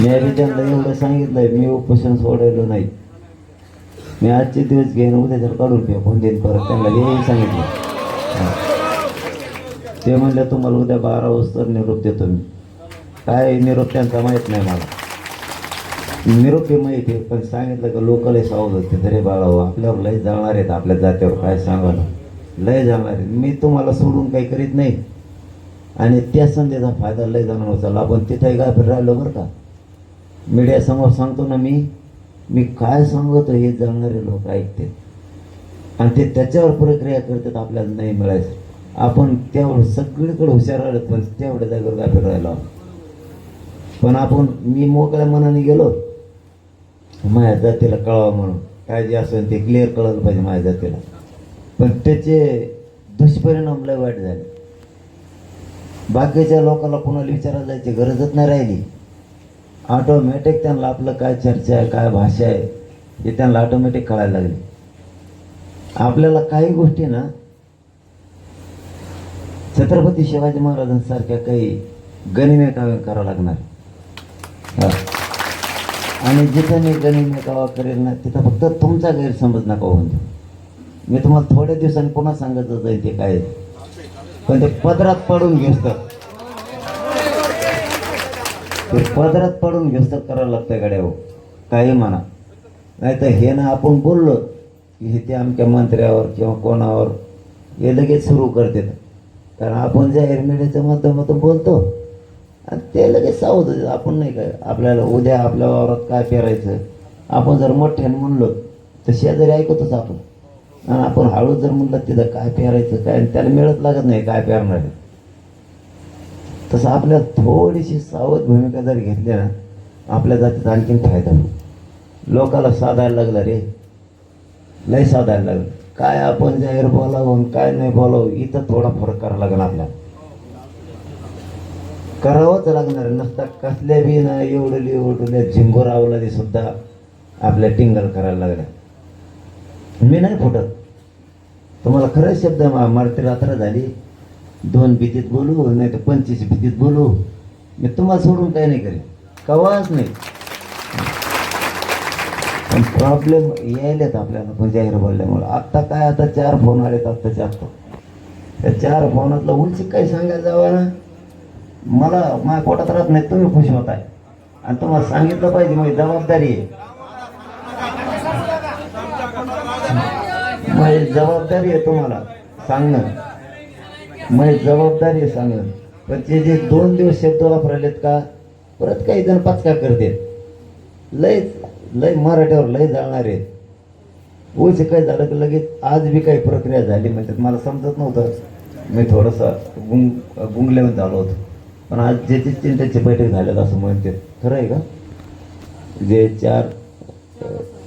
मी आधी त्यांना एवढं सांगितलंय मी उपोषण सोडायलो नाही मी आजचे दिवस घेईन उद्या जर काढून फेकून देईन परत त्यांना हे सांगितलं ते म्हणलं तुम्हाला उद्या बारा वाजता निरोप देतो मी काय निरोप त्यांचा माहीत नाही मला निरोप हे माहिती आहे पण सांगितलं का लोक लय सावध होते तरी बाळाहो आपल्यावर लय जाणार आहेत आपल्या जात्यावर काय सांगायला लय जाणार आहेत मी तुम्हाला सोडून काही करीत नाही आणि त्या संधीचा फायदा लय जाणार उचलला आपण तिथे काय राहिलो बरं का मीडियासमोर सांगतो ना मी मी काय सांगतो हे जाणणारे लोक ऐकते. आणि ते त्याच्यावर प्रक्रिया करतात आपल्याला नाही मिळायचं. आपण तेवढं सगळीकडे हुशार राहिलो पण तेवढ्या जागेवर गाफील राहिलो पण आपण मी मोकळ्या मनाने गेलो माझ्या जातीला कळावं म्हणून. काय जे असेल ते क्लिअर कळलं पाहिजे माझ्या जातीला. पण त्याचे दुष्परिणाम लय वाईट झाले. बाकीच्या लोकांना कोणाला विचारायला जायची गरजच नाही राहिली. ऑटोमॅटिक त्यांना आपलं काय चर्चा आहे काय भाषा आहे हे त्यांना ऑटोमॅटिक कळायला लागली. आपल्याला काही गोष्टी ना छत्रपती शिवाजी महाराजांसारख्या काही गनिमे काव्य करावं लागणार. आणि जिथं मी गनिमे कावा करेल ना तिथं फक्त तुमचा गैरसमज नका होऊन मी तुम्हाला थोड्या दिवसांनी पुन्हा सांगत जाईल ते काय पण ते पदरात पडून घेतात ते पदरात पडून घेस्त करावं लागतं गाड्यावर हो. काही म्हणा. नाही तर हे ना आपण बोललो की हे ते आमच्या मंत्र्यावर किंवा कोणावर हे लगेच सुरू करतात. कारण आपण जाहीर मीडियाच्या माध्यमातून बोलतो. आणि ते लगेच सावत आपण नाही काय आपल्याला उद्या आपल्या वावरात काय पेरायचं? आपण जर मोठ्याने म्हणलो तर शेजारी ऐकतच आपण. आणि आपण हळू जर म्हणलं तिथं काय पेरायचं काय? त्याला मिळत लागत नाही काय पेरणार आहे. तसं आपल्या थोडीशी सावध भूमिका जर घेतली ना आपल्या जातीत आणखीन फायदा होईल. लोकाला साधायला लागलं रे. लय साधायला लागलं. काय आपण जाहीर बोलावं आणि काय नाही बोलावं इथं थोडा फरक करावा लागला आपल्याला. करावंच लागणार नसता कसल्या बी ना एवढली एवढल्या झिंगोरावला ते सुद्धा आपल्या टिंगल करायला लागल्या. मी नाही फुटत. तुम्हाला खरंच शब्द मा- मारती रात्र झाली. दोन भीतीत बोलू नाही तर पंचवीस भीतीत बोलू. मी तुम्हाला सोडून काही नाही करेन कवाच नाही. पण प्रॉब्लेम यायलेत आपल्याला पण जाहीर बोलल्यामुळे. आत्ता काय आता चार फोन आलेत आत्ताच्या आत्ता त्या चार फोनातलं उलची काही सांगायला जावं ना मला माझ्या पोटात राहत नाही तुम्ही खुश होताय. आणि तुम्हाला सांगितलं पाहिजे माझी जबाबदारी आहे. माझी जबाबदारी आहे तुम्हाला सांगणं. मग जबाबदारी आहे पण ते जे दोन दिवस शब्द वापरलेत का परत काही जण पचका करते लय लय मराठ्यावर लय जाणार आहेत. उलचे काय झालं की लगेच आज बी काही प्रक्रिया झाली म्हणजे मला समजत नव्हतं. मी थोडंसं गुंग गुंगल्यावर झालो होतो. पण आज जे ते चिंताची बैठक झाल्यात असं म्हणते खरं आहे का? जे चार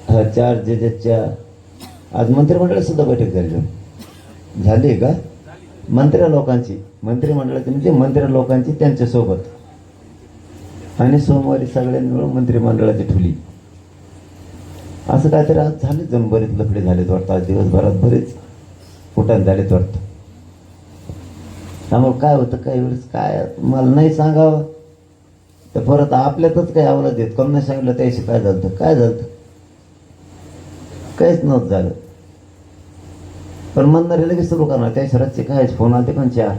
हा चार जे जे आज मंत्रिमंडळात सुद्धा बैठक झाली. झाली आहे का? मंत्र्या लोकांची मंत्रिमंडळाची म्हणजे मंत्र्या लोकांची त्यांच्यासोबत आणि सोमवारी सगळ्यांनी मिळून मंत्रिमंडळाची ठुली. असं काहीतरी आज झाले जण बरेच लफडे झालेत वाटतं. आज दिवसभरात बरेच कुटाण झालेत वाटतं. त्यामुळे काय होतं काही वेळेस काय मला नाही सांगावं. तर परत आपल्यातच काही आवलं देत कम नाही सांगितलं त्याशी काय झालं काय झालं काहीच नव्हतं झालं. पण म्हणणारे लगेच सुरू करणार. त्या शहरातचे काय फोन आले पण चार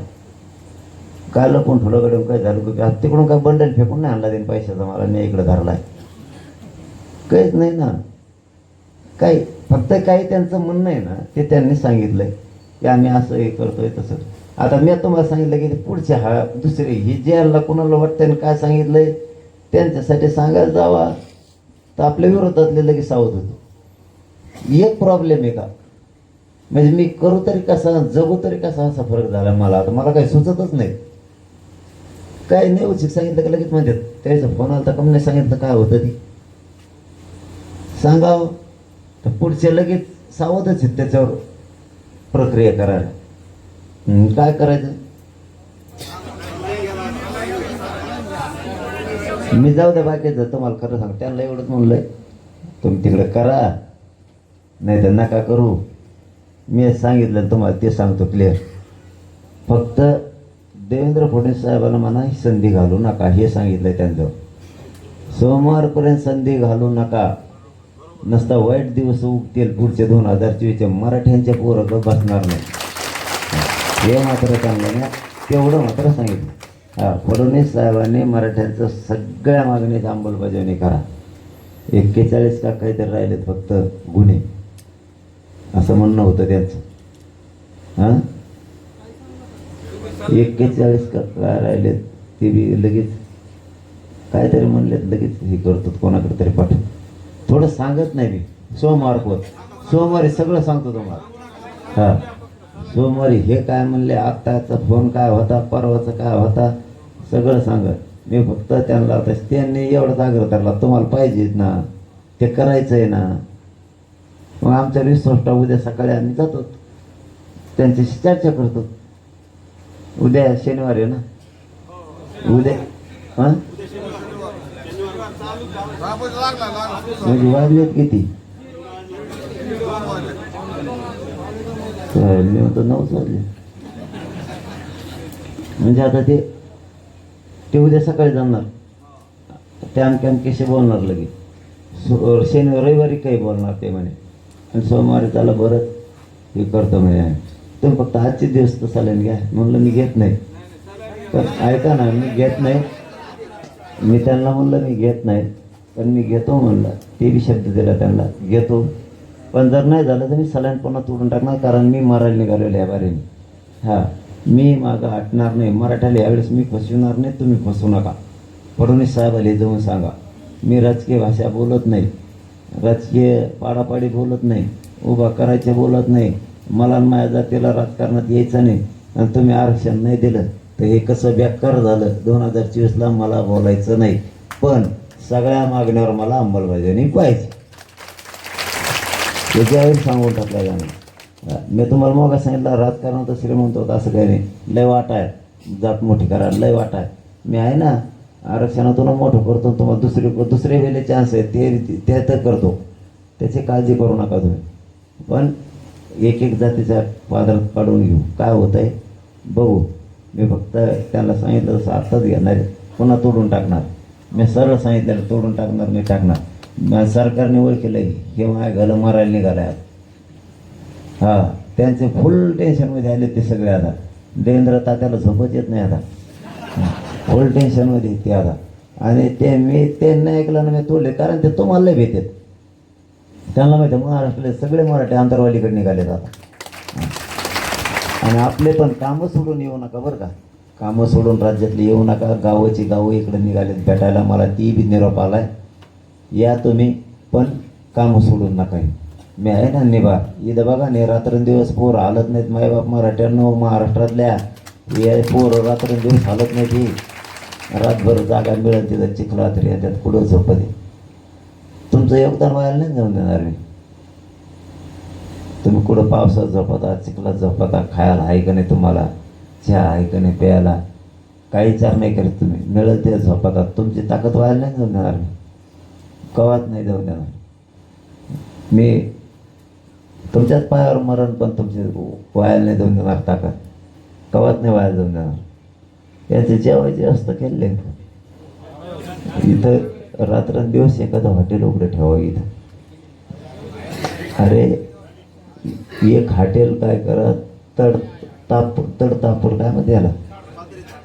काय लपून ठेवलं कडे काय झालं की आता तिकडून काय बंडल फेकून नाही आणला देईन पैशाचा मला? मी इकडे धरलाय. काहीच नाही ना. काही फक्त काही त्यांचं म्हणणं आहे ना ते त्यांनी सांगितलंय. की आम्ही असं हे करतोय तसं. आता मी तुम्हाला सांगितलं की ते हा दुसरे ही ज्याला कोणाला वाटतं काय सांगितलंय त्यांच्यासाठी सांगायला जावा. तर आपल्या विरोधातले लगेच सावध होतो. एक प्रॉब्लेम आहे का? म्हणजे मी करू तरी कसा जगू तरी कसा असा फरक झाला मला. आता मला काही सुचतच नाही. काय नाही उचित सांगितलं का लगेच म्हणतात. त्याचा फोन आला तर कम नाही सांगितलं काय होतं ती? सांगावं. तर पुढचे लगेच सावधच आहेत त्याच्यावर प्रक्रिया करायला. काय करायचं? मी जाऊ द्या बाकीचं तुम्हाला खरं सांग त्यांना एवढंच म्हणलंय. तुम्ही तिकडे करा. नाही तर नका करू. मी सांगितलं तुम्हाला ते सांगतो क्लिअर फक्त देवेंद्र फडणवीस साहेबांना म्हणा ही संधी घालू नका हे सांगितलंय त्यांचं. सोमवारपर्यंत संधी घालू नका. नसता वाईट दिवस उगतील पुढचे दोन हजार चोवीसचे मराठ्यांच्या पोरं बसणार नाही. हे मात्र चांगलं तेवढं मात्र सांगितलं. हा फडणवीस साहेबांनी मराठ्यांचं सगळ्या मागणीत अंमलबजावणी करा. एक्केचाळीस का काहीतरी राहिलेत फक्त गुन्हे. असं म्हणणं होतं त्यांचं. हां? एक्केचाळीस का काय राहिलेत? ते बी लगेच काहीतरी म्हणलेत लगेच हे करतो कोणाकडे तरी पाठव थोडं सांगत नाही मी. सोमवार पोत सोमवारी सगळं सांगतो तुम्हाला. हां. सोमवारी हे काय म्हणले? आत्ताचा फोन काय होता? परवाचा काय होता? सगळं सांगत. मी फक्त त्यांना आता त्यांनी एवढा आग्रह धरला. तुम्हाला पाहिजेत ना. ते करायचं आहे ना. मग आमच्या रिसोर्टला उद्या सकाळी आम्ही जातो. त्यांच्याशी चर्चा करतो. उद्या शनिवार आहे ना? उद्या हां? म्हणजे वाजलेत किती? मी म्हणतो नऊच वाजले. म्हणजे आता ते ते उद्या सकाळी जाणार. ते अमक्या अमकेशी बोलणार लगेच? शनिवार रविवारी काही बोलणार ते म्हणे. आणि सोमवारी त्याला बरं हे करतो म्हणे तुम्ही फक्त आजचे दिवस तर चालेल घ्या. म्हणलं मी घेत नाही. पण ऐका ना मी घेत नाही. मी त्यांना म्हणलं मी घेत नाही. पण मी घेतो म्हणलं. ते बी शब्द दिला त्यांना. घेतो. पण जर नाही झालं तर मी सलाईन पुन्हा तोडून टाकणार कारण मी मरायला निघालेलो या बारीने. हां मी मागं हटणार नाही. मराठ्याला यावेळेस मी फसविणार नाही तुम्ही फसवू नका. फडणवीस साहेबाला जाऊन सांगा. मी राजकीय भाषा बोलत नाही. राजकीय पाडापाडी बोलत नाही उभा करायचे बोलत नाही. मला माझ्या जातीला राजकारणात यायचं नाही. आणि तुम्ही आरक्षण नाही दिलं तर हे कसं बेकार झालं? दोन हजार चोवीसला मला बोलायचं नाही. पण सगळ्या मागण्यावर मला अंमलबजावणी पाहिजे. त्याच्यावर सांगून टाकलं जाणार मी तुम्हाला मग सांगितलं राजकारणात श्रीमंत होतं असं काही नाही. लय वाट आहे. जात मोठी करा लय वाट आहे. मी आहे ना आरक्षणातून मोठं करतो तुम्हाला दुसरे दुसरे वेळे चान्स आहे ते ते तर करतो. त्याची काळजी करू नका तुम्ही. पण एक एक जातीचा पादरात काढून घेऊ. काय होतं आहे बघू. मी फक्त त्यांना सांगितलं तसं आत्ताच घेणार पुन्हा तोडून टाकणार. मी सरळ सांगितलं तोडून टाकणार मी टाकणार. सरकारने ओळखलं हे माय घालं मारायला निघालं आता हां त्यांचे फुल टेन्शनमध्ये आले ते सगळे आता. देवेंद्र तात्याला झोपच येत नाही आता. फुल टेन्शनमध्ये ते आता. आणि ते मी त्यांना ऐकलं ना मी तोडले कारण ते तुम्हाला लय भेटत त्यांना माहिती आहे, महाराष्ट्रातले सगळे मराठी आंतरवालीकडे निघालेत आता. आणि आपले पण कामं सोडून येऊ नका बरं का. कामं सोडून राज्यातले येऊ नका गावाची गावं इकडे निघालेत भेटायला मला ती बी निरोप आलाय. या तुम्ही पण कामं सोडून नका मी आहे ना निभा. इथं बघा नाही रात्रंदिवस पोर हालत नाहीत. मायबाप मराठ्यांनो महाराष्ट्रातल्या हे पोर रात्रंदिवस हालत नाही ती रातभर जागा मिळत तिथं चिखलात रे त्यात कुठं झोपते तुमचं योगदान व्हायला नाही जाऊन देणार मी. तुम्ही कुठं पावसात झोपता चिखलात झोपता खायला आहे का नाही तुम्हाला? चहा आहे का नाही प्यायला? काही विचार नाही करत तुम्ही. मिळत ते झोपता. तुमची ताकद व्हायला नाही जाऊन देणार मी. कवात नाही जाऊन देणार. मी तुमच्याच पायावर मरण पण तुमचे व्हायला नाही जाऊन देणार ताकद. कवात नाही व्हायला जाऊन देणार. याचे जेवायचे असतं केले इथं रात्रंदिवस एखादं हॉटेल उघडं ठेवा इथं. अरे एक हॉटेल काय करा तड ताप तड तापूर काय म्हणते याला?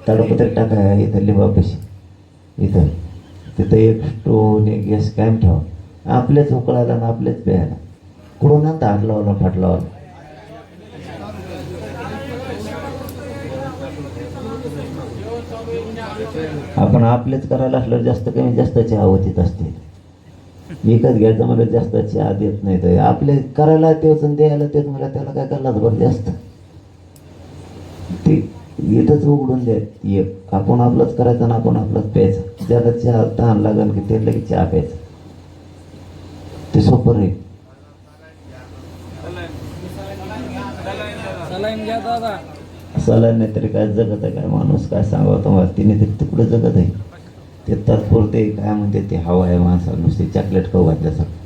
तडपत्र टाकाय इथं लिंबापाशी इथं. तिथं एक स्टोन एक गॅस कायम ठेवा. आपलेच उकळायला आणि आपलेच प्यायला. कुठून आणता हात लावला फाट आपण आपलेच करायला असल्यावर जास्त कमी जास्त चहा होतीत असते. विकत घ्यायचं मला जास्त चहा देत नाही तर आपले करायला तेच द्यायला तेच मला त्याला काय करायला बरं जास्त? ते इथंच उघडून द्या. एक आपण आपलंच करायचं आणि आपण आपलंच प्यायचं. ज्याला चहा तहान लागेल की ते लगेच चहा प्यायचं. ते सोपं रे घ्या दादा. सला नाही तरी काय जगत आहे काय माणूस काय सांगावं तुम्हाला तिने तरी तिकडं जगत आहे. ते तत्पुरते काय म्हणते ते हवा आहे माणसा नुसते चॉकलेट खाऊ घातल्यासारखं